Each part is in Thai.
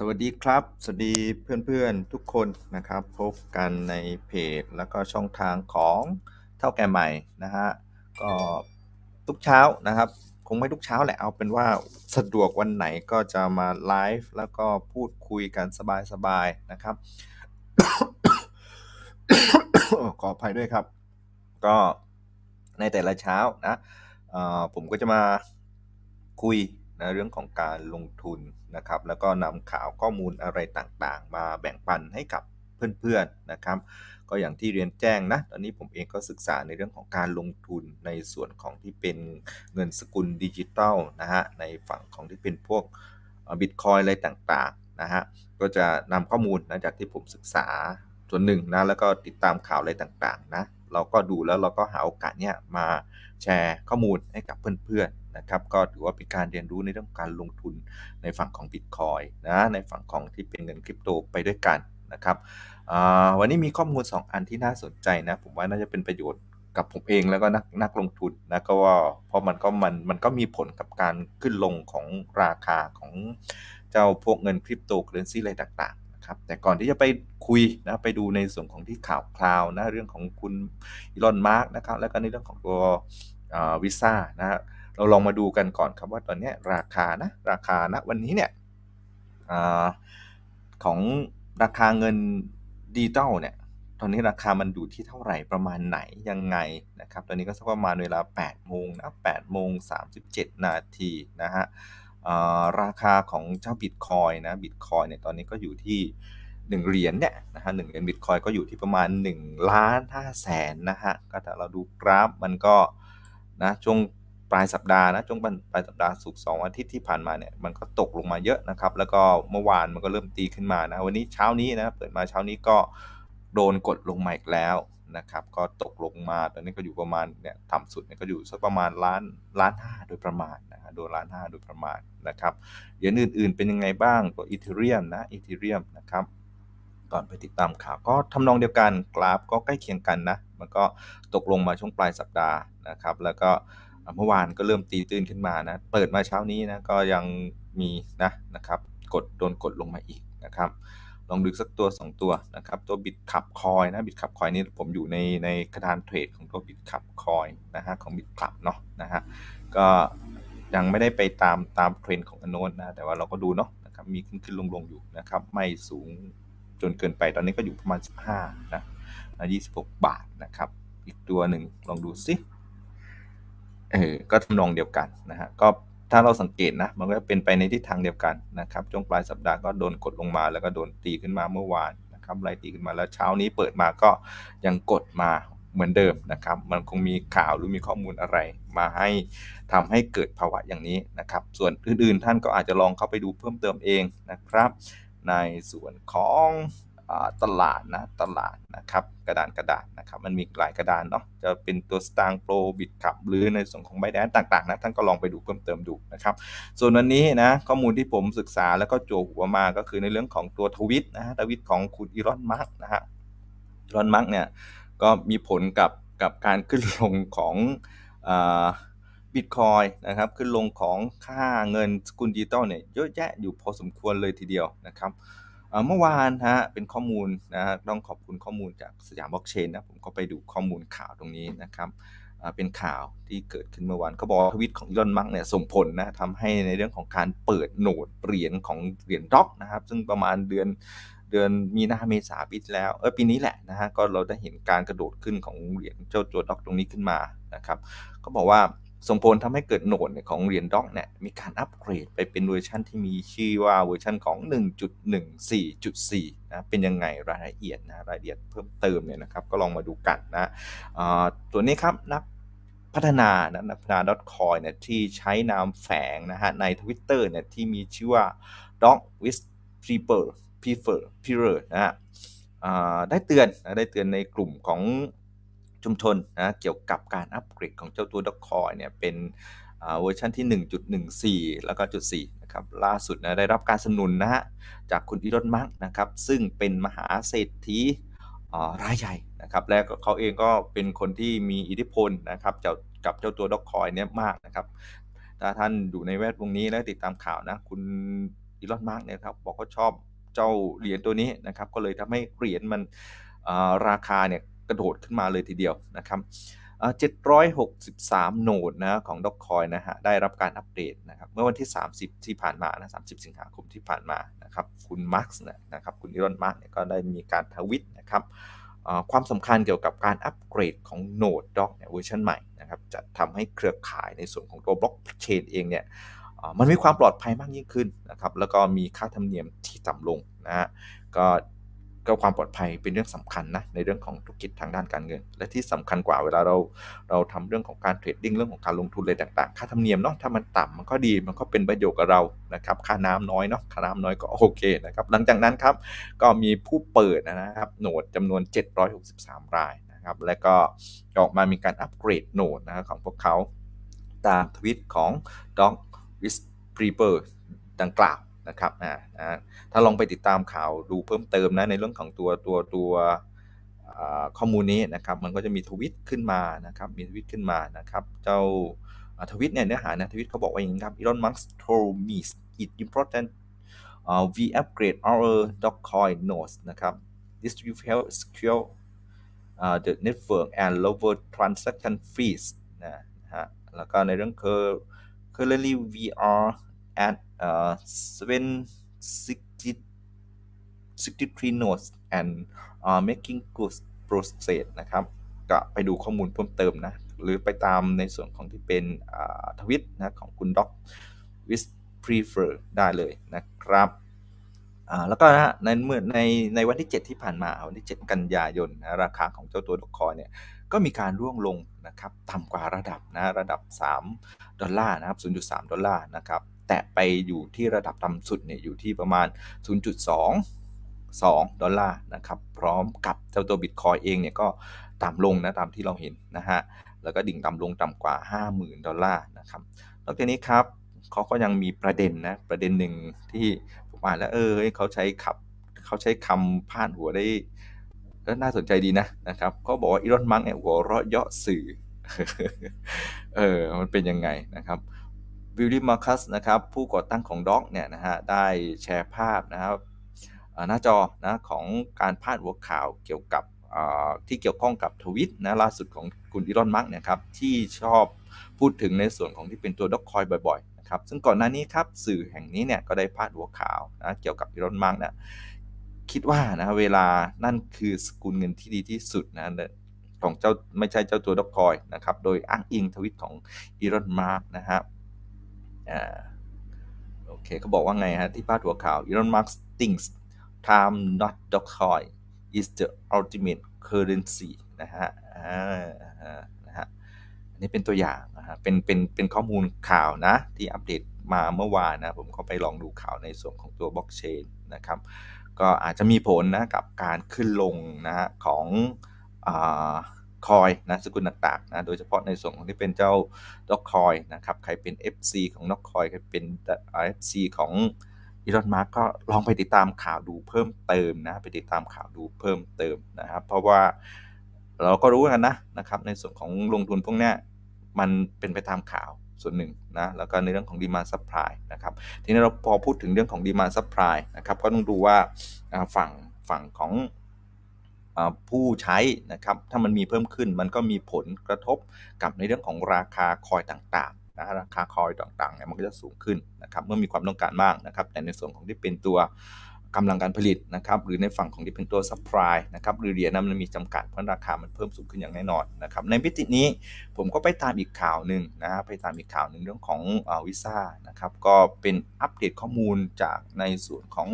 สวัสดีครับ สวัสดีเพื่อนๆทุกคนนะครับ พบกันในเพจแล้วก็ช่องทางของเท่าแก่ใหม่นะฮะก็ทุกเช้านะครับ คงไม่ทุกเช้าแหละเอาเป็นว่าสะดวกวันไหนก็จะมาไลฟ์แล้วก็พูดคุยกันสบายๆนะครับ ขออภัยด้วยครับ ก็ในแต่ละเช้านะผมก็จะมาคุย นะเรื่องของการลงทุนนะครับ แล้วก็นำข่าวข้อมูลอะไรต่างๆ มาแบ่งปันให้กับเพื่อนๆนะครับ ก็อย่างที่เรียนแจ้งนะตอนนี้ผมเองก็ศึกษาในเรื่องของการลงทุนในส่วนของที่เป็นเงินสกุลดิจิทัลนะฮะในฝั่งของที่เป็นพวกบิตคอยอะไรต่างๆนะฮะก็จะนำข้อมูลนะจากที่ผมศึกษาส่วนหนึ่งนะแล้วก็ติดตามข่าวอะไรต่างๆนะเราก็ดูแล้วเราก็หาโอกาสเนี้ยมาแชร์ข้อมูลให้กับเพื่อนๆ นะครับก็ถือว่าเป็นการเรียนรู้ในเรื่องการลงทุนในฝั่งของบิตคอยนะในฝั่งของที่เป็นเงินคริปโตไปด้วยกันนะครับวันนี้มีข้อมูล 2 อันที่น่าสนใจนะผมว่าน่าจะเป็นประโยชน์กับผมเองแล้วก็นักนักลงทุนนะก็ว่าเพราะมันก็มันมันก็มีผลกับการขึ้นลงของราคาของเจ้าพวกเงินคริปโตเคอเรนซีอะไรต่างๆนะครับแต่ก่อนที่จะไปคุยนะไปดูในส่วนของที่ข่าวคราวนะเรื่องของคุณอีลอนมาร์กนะครับแล้วก็ในเรื่องของตัว วิซ่านะเราลองมาดูกันก่อนครับว่าตอนนี้ราคานะราคาณวันนี้เนี่ยอของราคาเงินดิจิตอลเนี่ยตอนนี้ราคามันอยู่ที่เท่าไหร่ประมาณไหนยังไงนะครับตอนนี้ก็สักประมาณเวลา8โมงนะ8โมง37 นาทีนะฮะราคาของเจ้าบิตคอยนะบิตคอยเนี่ยตอนนี้ก็อยู่ที่ 1 เหรียญเนี่ยนะฮะหเหรียญบิตคอยก็อยู่ที่ประมาณ1ล้าน5แสนนะฮะก็ถ้าเราดูกราฟมันก็ นะช่วงปลายสัปดาห์นะช่วงปลายสัปดาห์ศุกสองอาทิตย์ที่ผ่านมาเนี่ยมันก็ตกลงมาเยอะนะครับ แล้วก็เมื่อวานมันก็เริ่มตีขึ้นมานะวันนี้เช้านี้นะเปิดมาเช้านี้ก็โดนกดลงมาอีกแล้วนะครับ ก็ตกลงมาตอนนี้ก็อยู่ประมาณเนี่ยต่ำสุดเนี่ยก็อยู่สักประมาณล้านล้านห้าโดยประมาณนะฮะโดนล้านห้าโดยประมาณนะครับเหรียญอื่น ๆ เป็นยังไงบ้างตัวอีเทเรียมนะอีเทเรียมนะครับก่อนไปติดตามข่าวก็ทำนองเดียวกันกราฟก็ใกล้เคียงกันนะ มันก็ตกลงมาช่วงปลายสัปดาห์นะครับ แล้วก็เมื่อวานก็เริ่มตีตื้นขึ้นมานะ เปิดมาเช้านี้นะก็ยังมีนะนะครับ กดโดนกดลงมาอีกนะครับ ลองดูสักตัว 2 ตัวนะครับ ตัวบิตขับคอยนะบิตขับคอยนี่ผมอยู่ในในกระดานเทรดของตัวบิตขับคอยนะฮะของบิตขับเนาะนะฮะก็ยังไม่ได้ไปตามตามเทรนของอนโนนนะแต่ว่าเราก็ดูเนาะนะครับมีขึ้นขึ้นลงลงอยู่นะครับ ไม่สูงจนเกินไปตอนนี้ก็อยู่ประมาณ 15 นะ 26 บาทนะครับ อีกตัวหนึ่งลองดูสิเออก็ทำนองเดียวกันนะฮะก็ถ้าเราสังเกตนะมันก็เป็นไปในทิศทางเดียวกันนะครับช่วงปลายสัปดาห์ก็โดนกดลงมาแล้วก็โดนตีขึ้นมาเมื่อวานนะครับไล่ตีขึ้นมาแล้วเช้านี้เปิดมาก็ยังกดมาเหมือนเดิมนะครับ มันคงมีข่าวหรือมีข้อมูลอะไร มาให้ทำให้เกิดภาวะอย่างนี้นะครับ ส่วนอื่นๆท่านก็อาจจะลองเข้าไปดูเพิ่มเติมเองนะครับ ในส่วนของ ตลาดนะตลาดนะครับกระดานกระดาษนะครับมันมีหลายกระดานเนาะจะเป็นตัวสตางโปรบิตคับหรือในส่วนของไบแดนต่างๆนะท่านก็ลองไปดูเพิ่มเติมดูนะครับส่วนวันนี้นะข้อมูลที่ผมศึกษาแล้วก็โจหัวมาก็คือในเรื่องของตัวทวิตนะฮะทวิตของคุณอีรอนมาร์กนะฮะอีรอนมาร์กเนี่ยก็มีผลกับกับการขึ้นลงของบิตคอยนะครับขึ้นลงของค่าเงินสกุลดิจิตอลเนี่ยเยอะแยะอยู่พอสมควรเลยทีเดียวนะครับ เมื่อวานฮะเป็นข้อมูลนะต้องขอบคุณข้อมูลจากสยามบล็อกเชนนะผมก็ไปดูข้อมูลข่าวตรงนี้นะครับเป็นข่าวที่เกิดขึ้นเมื่อวานเขาบอกทวิตของยอนมักเนี่ยส่งผลนะทำให้ในเรื่องของการเปิดโหนดเหรียญของเหรียญด็อกนะครับ ซึ่งประมาณเดือนเดือนมีนาเมษาปีแล้วเออปีนี้แหละนะฮะก็เราได้เห็นการกระโดดขึ้นของเหรียญเจ้าตัวด็อกตรงนี้ขึ้นมานะครับก็บอกว่า ส่งผลทำให้เกิดโหนดของเหรียญด็อกเนี่ยมีการอัปเกรดไปเป็นเวอร์ชันที่มีชื่อว่าเวอร์ชันของ 1.14.4 นะเป็นยังไงรายละเอียดนะรายละเอียดเพิ่มเติมเนี่ยนะครับก็ลองมาดูกันนะตัวนี้ครับนักพัฒนานะนักพัฒนา .coin เนี่ยที่ใช้นามแฝงนะฮะใน Twitter เนี่ยที่มีชื่อว่า dog with prefer prefer prefer นะฮะได้เตือนนะได้เตือนในกลุ่มของ ชุมชนนะเกี่ยวกับการอัปเกรดของเจ้าตัว Dogecoin เนี่ยเป็นเวอร์ชันที่ 1.14 แล้วก็จุด4นะครับล่าสุดนะได้รับการสนุนนะฮะจากคุณอีรอนมัสนะครับซึ่งเป็นมหาเศรษฐีรายใหญ่นะครับและเขาเองก็เป็นคนที่มีอิทธิพลนะครับกับเจ้าตัวด็อกคอยเนี่ยมากนะครับถ้าท่านอยู่ในแวดวงนี้และติดตามข่าวนะคุณอีอีลอนมาร์กเนี่ยครับบอกว่าชอบเจ้าเหรียญตัวนี้นะครับก็เลยทำให้เหรียญมันราคาเนี่ย กระโดดขึ้นมาเลยทีเดียวนะครับ763 โนดนะของดอกคอยนะฮะได้รับการอัปเดตนะครับเมื่อวันที่ 30 ที่ผ่านมานะ30 สิงหาคมที่ผ่านมานะครับคุณมาร์กนะครับคุณอีลอนมาร์กเนี่ยก็ได้มีการทวิตนะครับความสำคัญเกี่ยวกับการอัปเกรดของ Node Doc เนี่ยเวอร์ชันใหม่นะครับจะทำให้เครือข่ายในส่วนของตัวบล็อกเชนเองเนี่ยมันมีความปลอดภัยมากยิ่งขึ้นนะครับแล้วก็มีค่าธรรมเนียมที่ต่ำลงนะฮะก็ ก็ความปลอดภัยเป็นเรื่องสำคัญนะในเรื่องของธุรกิจทางด้านการเงิน และที่สำคัญกว่าเวลาเราเราทำเรื่องของการเทรดดิ้งเรื่องของการลงทุนอะไรต่างๆ ค่าธรรมเนียมเนาะถ้ามันต่ำมันก็ดีมันก็เป็นประโยชน์กับเรานะครับค่าน้ำน้อยเนาะค่าน้ำน้อยก็โอเคนะครับหลังจากนั้นครับก็มีผู้เปิดนะครับโหนดจำนวน 763 รายนะครับและก็ออกมามีการอัปเกรดโหนดนะของพวกเขาตามทวิตของ Doc w i s p r e p e r ดังกล่าว นะครับอ่าถ้าลองไปติดตามข่าวดูเพิ่มเติมนะในเรื่องของตัวตัวตัวข้อมูลนี้นะครับมันก็จะมีทวิตขึ้นมานะครับมีทวิตขึ้นมานะครับเจ้าทวิตเนี่ยเนื้อหานะทวิตเขาบอกว่าอย่างนี้ครับ Elon Musk told me it important uh, we upgrade our Dogecoin nodes นะครับ this will help secure uh, the network and lower transaction fees นะฮะแล้วก็ในเรื่อง currently we are at uh, 760 63 nodes and uh, making good process นะครับ ก็ไปดูข้อมูลเพิ่มเติมนะ หรือไปตามในส่วนของที่เป็นทวิตนะของคุณด็อกวิสพรีเฟอร์ได้เลยนะครับแล้วก็นะในเมื่อในในวันที่ 7 ที่ผ่านมาวันที่ 7 กันยายนนะราคาของเจ้าตัวดอกคอยเนี่ยก็มีการร่วงลงนะครับต่ำกว่าระดับนะระดับ 3 ดอลลาร์นะครับ 0.3 ดอลลาร์นะครับ แตะไปอยู่ที่ระดับต่ำสุดเนี่ยอยู่ที่ประมาณ 0.2 2 ดอลลาร์นะครับพร้อมกับเจ้าตัวบิตคอยเองเนี่ยก็ต่ำลงนะตามที่เราเห็นนะฮะแล้วก็ดิ่งต่ำลงต่ำกว่า 50,000 ดอลลาร์นะครับนอกจากนี้ครับเขาก็ยังมีประเด็นนะประเด็นหนึ่งที่ผมอ่านแล้วเออเขาใช้ขับเขาใช้คำพาดหัวได้ก็น่าสนใจดีนะนะครับเขาบอกว่าอีลอนมัสก์เนี่ยหัวเราะเยาะสื่อเออมันเป็นยังไงนะครับ วิลลี่มาคัสนะครับผู้ก่อตั้งของด็อกเนี่ยนะฮะได้แชร์ภาพนะครับหน้าจอนะของการพาดหัวข่าวเกี่ยวกับที่เกี่ยวข้องกับทวิตนะล่าสุดของคุณอีลอนมัสก์นะครับที่ชอบพูดถึงในส่วนของที่เป็นตัวด็อกคอยบ่อยๆนะครับซึ่งก่อนหน้านี้ครับสื่อแห่งนี้เนี่ยก็ได้พาดหัวข่าวนะเกี่ยวกับอีลอนมัสก์นะคิดว่านะเวลานั่นคือสกุลเงินที่ดีที่สุดนะของเจ้าไม่ใช่เจ้าตัวด็อกคอยนะครับโดยอ้างอิงทวิตของอีลอนมัสก์นะครับ อ่าโอเคเขาบอกว่าไงฮะ ที่พาดหัวข่าว Elon Musk thinks time not Dogecoin is the ultimate currency นะฮะอ่านะฮะอันนี้เป็นตัวอย่างนะฮะเป็นเป็นเป็นข้อมูลข่าวนะ ที่อัปเดตมาเมื่อวานนะ ผมก็ไปลองดูข่าวในส่วนของตัวบล็อกเชนนะครับ ก็อาจจะมีผลนะ กับการขึ้นลงนะฮะของอ่า คอยนะสกุลต่างๆนะโดยเฉพาะในส่วนของที่เป็นเจ้าด็อกคอยนะครับใครเป็น FC ของด็อกคอยใครเป็น FC ของอีลอนมาร์กก็ลองไปติดตามข่าวดูเพิ่มเติมนะไปติดตามข่าวดูเพิ่มเติมนะครับ เพราะว่าเราก็รู้กันนะนะครับ ในส่วนของลงทุนพวกนี้มันเป็นไปตามข่าวส่วนหนึ่งนะแล้วก็ในเรื่องของดีมาซัพพลายนะครับทีนี้เราพอพูดถึงเรื่องของดีมาซัพพลายนะครับก็ต้องดูว่าฝั่งฝั่งของ ผู้ใช้นะครับถ้ามันมีเพิ่มขึ้นมันก็มีผลกระทบกับในเรื่องของราคาคอยต่างๆนะราคาคอยต่างๆเนี่ยมันก็จะสูงขึ้นนะครับเมื่อมีความต้องการมากนะครับแต่ในส่วนของที่เป็นตัว กำลังการผลิตนะครับหรือในฝั่งของที่เป็นตัวซัพพลายนะครับหรือเหรียญนั้นมันมีจำกัดเพราะราคามันเพิ่มสูงขึ้นอย่างแน่นอนนะครับในพิจินี้ผมก็ไปตามอีกข่าวหนึ่งนะไปตามอีกข่าวหนึ่งเรื่องของวิซ่านะครับก็เป็นอัปเดตข้อมูลจากในส่วนของ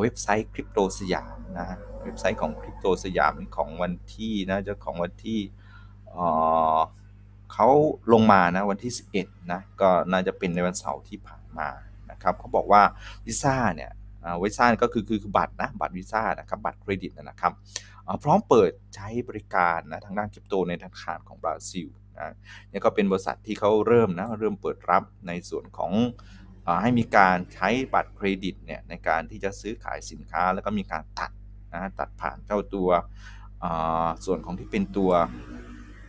เว็บไซต์คริปโตสยามนะเว็บไซต์ของคริปโตสยามของวันที่นะจะของวันที่เขาลงมานะวันที่ 11นะก็น่าจะเป็นในวันเสาร์ที่ผ่านมานะครับเขาบอกว่าวีซ่าเนี่ย วีซ่าก็คือคือบัตรนะบัตรวีซ่านะครับบัตรเครดิตนะครับพร้อมเปิดใช้บริการนะทางด้านคริปโตในธนาคารของบราซิลนะนี่ก็เป็นบริษัทที่เขาเริ่มนะเริ่มเปิดรับในส่วนของให้มีการใช้บัตรเครดิตเนี่ยในการที่จะซื้อขายสินค้าแล้วก็มีการตัดนะตัดผ่านเจ้าตัวส่วนของที่เป็นตัว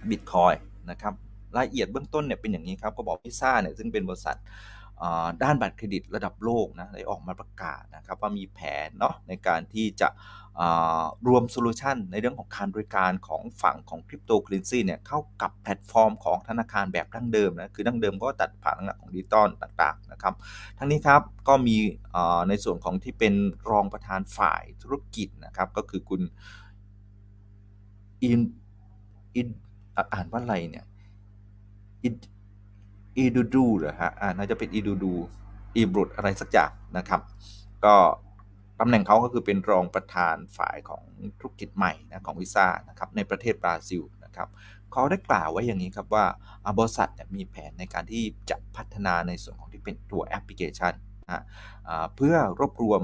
บิตคอยนะครับรายละเอียดเบื้องต้นเนี่ยเป็นอย่างนี้ครับก็บอกพิซ่าเนี่ยซึ่งเป็นบริษัท ด้านบัตรเครดิตระดับโลกนะได้ออกมาประกาศนะครับว่ามีแผนเนาะในการที่จะรวมโซลูชันในเรื่องของการบริการของฝั่งของคริปโตเคอเรนซีเนี่ยเข้ากับแพลตฟอร์มของธนาคารแบบดั้งเดิมนะคือดั้งเดิมก็ตัดผ่านทางของดิจิตอลต่างๆนะครับทั้งนี้ครับก็มีในส่วนของที่เป็นรองประธานฝ่ายธุรกิจนะครับก็คือคุณอินอินอะอ่านว่าอะไรเนี่ยอิน อีดูดูเหรอฮะอ่าน่าจะเป็นอีดูดูอีบรุดอะไรสักอย่างนะครับ ก็ตำแหน่งเขาก็คือเป็นรองประธานฝ่ายของธุรกิจใหม่นะของวิซ่านะครับในประเทศบราซิลนะครับเขาได้กล่าวไว้อย่างนี้ครับว่าบริษัทเนี่ยมีแผนในการที่จะพัฒนาในส่วนของที่เป็นตัวแอปพลิเคชันนะเพื่อรวบรวม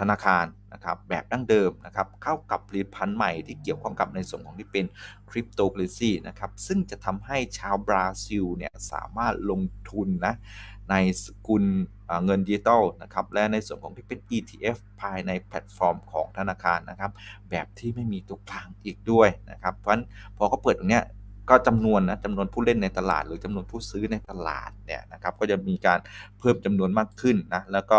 ธนาคารนะครับแบบดั้งเดิมนะครับเข้ากับผลิตภัณฑ์ใหม่ที่เกี่ยวข้องกับในส่วนของที่เป็นคริปโตเคอเรนซีนะครับซึ่งจะทำให้ชาวบราซิลเนี่ยสามารถลงทุนนะในสกุลเงินดิจิตอลนะครับและในส่วนของที่เป็น ETF ภายในแพลตฟอร์มของธนาคารนะครับแบบที่ไม่มีตัวกลางอีกด้วยนะครับเพราะฉะนั้นพอเขาเปิดตรงเนี้ยก็จำนวนนะจำนวนผู้เล่นในตลาด หรือจำนวนผู้ซื้อในตลาดเนี่ยนะครับก็จะมีการเพิ่มจำนวนมากขึ้นนะแล้วก็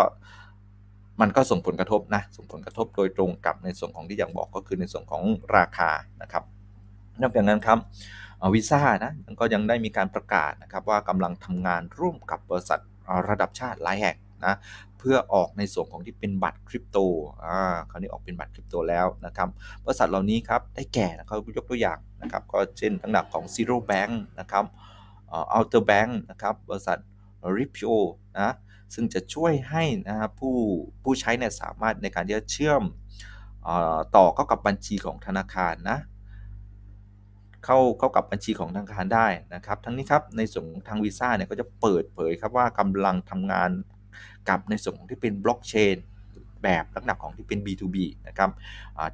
มันก็ส่งผลกระทบนะส่งผลกระทบโดยตรงกับในส่วนของที่อย่างบอกก็คือในส่วนของราคานะครับนอกจากนั้นครับวีซ่านะมันก็ยังได้มีการประกาศนะครับว่ากำลังทำงานร่วมกับบริษัทระดับชาติหลายแห่งนะเพื่อออกในส่วนของที่เป็นบัตรคริปโตอ่าคราวนี้ออกเป็นบัตรคริปโตแล้วนะครับบริษัทเหล่านี้ครับได้แก่นะเขายกตัวอย่างนะครับก็เช่นทั้งหนักของ Zero Bank นะครับเอ่อ Outer Bank นะครับบริษัท Ripio นะ ซึ่งจะช่วยให้นะครับผู้ผู้ใช้เนี่ยสามารถในการที่จะเชื่อมออต่อเข้ากับบัญชีของธนาคารนะเข้าเข้ากับบัญชีของธนาคารได้นะครับ ทั้งนี้ครับในส่วนของทางวีซ่าเนี่ยก็จะเปิดเผยครับว่ากำลังทำงานกับในส่วนของที่เป็นบล็อกเชนแบบลักษณะของที่เป็น B2B นะครับ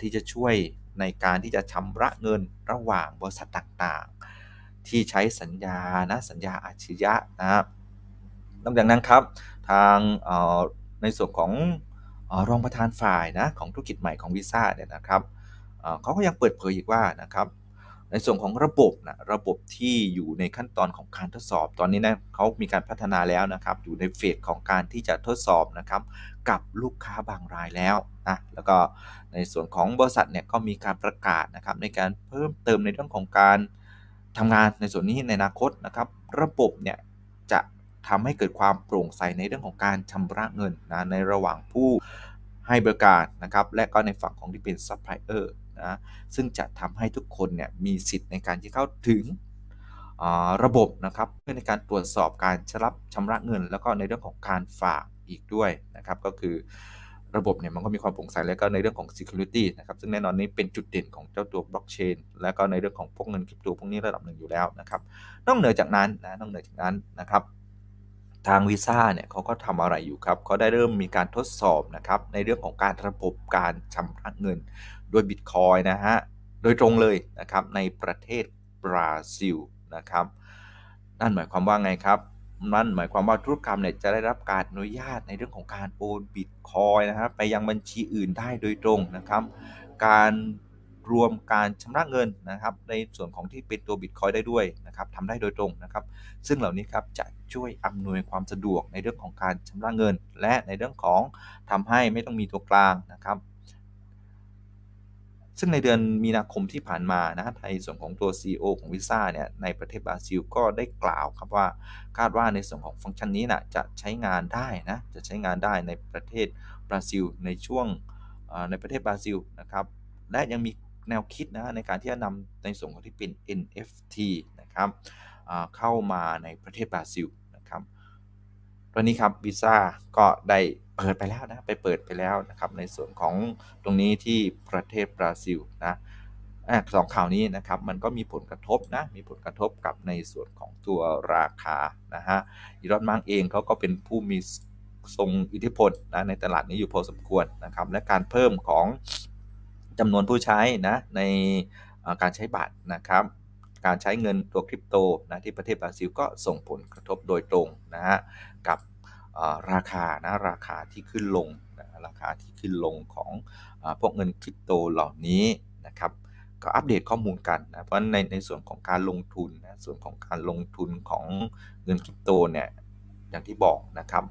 ที่จะช่วยในการที่จะชำระเงินระหว่างบริษัทต่างๆ ที่ใช้สัญญานะสัญญาอาชญะนะครับ นอกจากนั้นครับทางในส่วนของรองประธานฝ่ายนะของธุรกิจใหม่ของวีซ่าเนี่ยนะครับเขาก็ยังเปิดเผยอีกว่านะครับในส่วนของระบบนะระบบที่อยู่ในขั้นตอนของการทดสอบ ตอนนี้นะเขามีการพัฒนาแล้วนะครับ อยู่ในเฟสของการที่จะทดสอบนะครับ กับลูกค้าบางรายแล้วนะแล้วก็ในส่วนของบริษัทเนี่ยก็มีการประกาศนะครับในการเพิ่มเติมในเรื่องของการทำงานในส่วนนี้ในอนาคตนะครับ ระบบเนี่ย ทำให้เกิดความโปร่งใสในเรื่องของการชำระเงินนะในระหว่างผู้ให้บริการนะครับและก็ในฝั่งของที่เป็นซัพพลายเออร์นะซึ่งจะทำให้ทุกคนเนี่ยมีสิทธิ์ในการที่เข้าถึงระบบนะครับเพื่อในการตรวจสอบการชรับชำระเงิน แล้วก็ในเรื่องของการฝากอีกด้วยนะครับก็คือระบบเนี่ยมันก็มีความโปร่งใสแล้วก็ในเรื่องของ security นะครับซึ่งแน่นอนนี้เป็นจุดเด่นของเจ้าตัวบล็อกเชนและก็ในเรื่องของพวกเงินคริปโตพวกนี้ระดับหนึ่งอยู่แล้วนะครับนอกเหนือจากนั้นนะนอกเหนือจากนั้นนะครับ ทางวีซ่าเนี่ยเขาก็ทำอะไรอยู่ครับเขาได้เริ่มมีการทดสอบนะครับในเรื่องของการระบบการชำระเงินโดยบิตคอยนะฮะโดยตรงเลยนะครับในประเทศบราซิลนะครับนั่นหมายความว่าไงครับนั่นหมายความว่าธุรกรรมเนี่ยจะได้รับการอนุญาตในเรื่องของการโอนบิตคอยนะครับไปยังบัญชีอื่นได้โดยตรงนะครับ การ รวมการชำระเงินนะครับ ในส่วนของที่เป็นตัวบิตคอยได้ด้วยนะครับทำได้โดยตรงนะครับ ซึ่งเหล่านี้ครับจะช่วยอำนวยความสะดวกในเรื่องของการชำระเงิน และในเรื่องของทำให้ไม่ต้องมีตัวกลางนะครับซึ่งในเดือนมีนาคมที่ผ่านมานะในส่วนของตัว CEO ของวิซ่าเนี่ยในประเทศบราซิลก็ได้กล่าวครับว่าคาดว่าในส่วนของฟังก์ชันนี้นะจะใช้งานได้นะจะใช้งานได้ในประเทศบราซิลในช่วงในประเทศบราซิลนะครับและยังมี แนวคิดนะในการที่จะนำในส่วนของที่เป็น NFT นะครับเข้ามาในประเทศบราซิลนะครับตอนนี้ครับวีซ่าก็ได้เปิดไปแล้วนะไปเปิดไปแล้วนะครับในส่วนของตรงนี้ที่ประเทศบราซิลนะอะสองข่าวนี้นะครับมันก็มีผลกระทบนะมีผลกระทบกับในส่วนของตัวราคานะฮะอีรอนมังเองเขาก็เป็นผู้มีทรงอิทธิพลนะในตลาดนี้อยู่พอสมควรนะครับและการเพิ่มของ จำนวนผู้ใช้นะในการใช้บัตรนะครับ การใช้เงินตัวคริปโตนะที่ประเทศบราซิลก็ส่งผลกระทบโดยตรงนะฮะกับราคานะราคาที่ขึ้นลงนะราคาที่ขึ้นลงของอพวกเงินคริปโตเหล่านี้นะครับก็อัปเดตข้อมูลกันนะเพราะในในส่วนของการลงทุนนะส่วนของการลงทุนของเงินคริปโตเนี่ยอย่างที่บอกนะครับ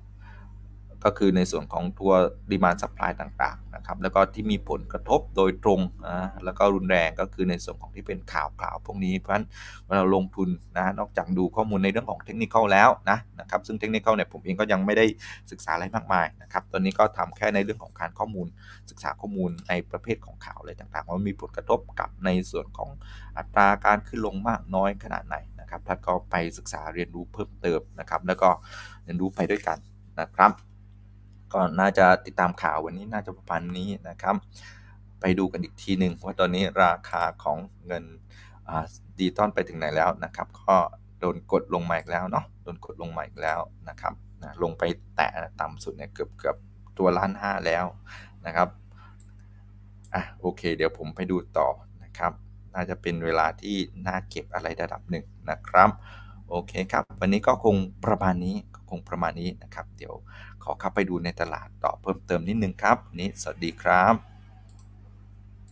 ก็คือในส่วนของตัว demand supply ต่างๆนะครับแล้วก็ที่มีผลกระทบโดยตรงนะแล้วก็รุนแรงก็คือในส่วนของที่เป็นข่าวข่าวพวกนี้เพราะฉะนั้นเวลาลงทุนนะนอกจากดูข้อมูลในเรื่องของเทคนิคแล้วนะนะครับซึ่งเทคนิคเนี่ยผมเองก็ยังไม่ได้ศึกษาอะไรมากมายนะครับตอนนี้ก็ทำแค่ในเรื่องของการข้อมูลศึกษาข้อมูลในประเภทของข่าวอะไรต่างๆว่ามีผลกระทบกับในส่วนของอัตราการขึ้นลงมากน้อยขนาดไหนนะครับท่านก็ไปศึกษาเรียนรู้เพิ่มเติมนะครับ แล้วก็เรียนรู้ไปด้วยกันนะครับ ก็น่าจะติดตามข่าววันนี้น่าจะประมาณนี้นะครับ ไปดูกันอีกทีหนึ่งว่าตอนนี้ราคาของเงินดิจิตอลไปถึงไหนแล้วนะครับ ก็โดนกดลงมาอีกแล้วเนาะโดนกดลงมาอีกแล้วนะครับนะลงไปแตะต่ำสุดเนี่ยเกือบเกือบตัวล้านห้าแล้วนะครับอะโอเค เดี๋ยวผมไปดูต่อนะครับ น่าจะเป็นเวลาที่น่าเก็บอะไรระดับหนึ่งนะครับ โอเคครับ วันนี้ก็คงประมาณนี้คงประมาณนี้นะครับ เดี๋ยว ขอเข้าไปดูในตลาดต่อเพิ่มเติมนิดนึงครับนี้สวัสดีครับ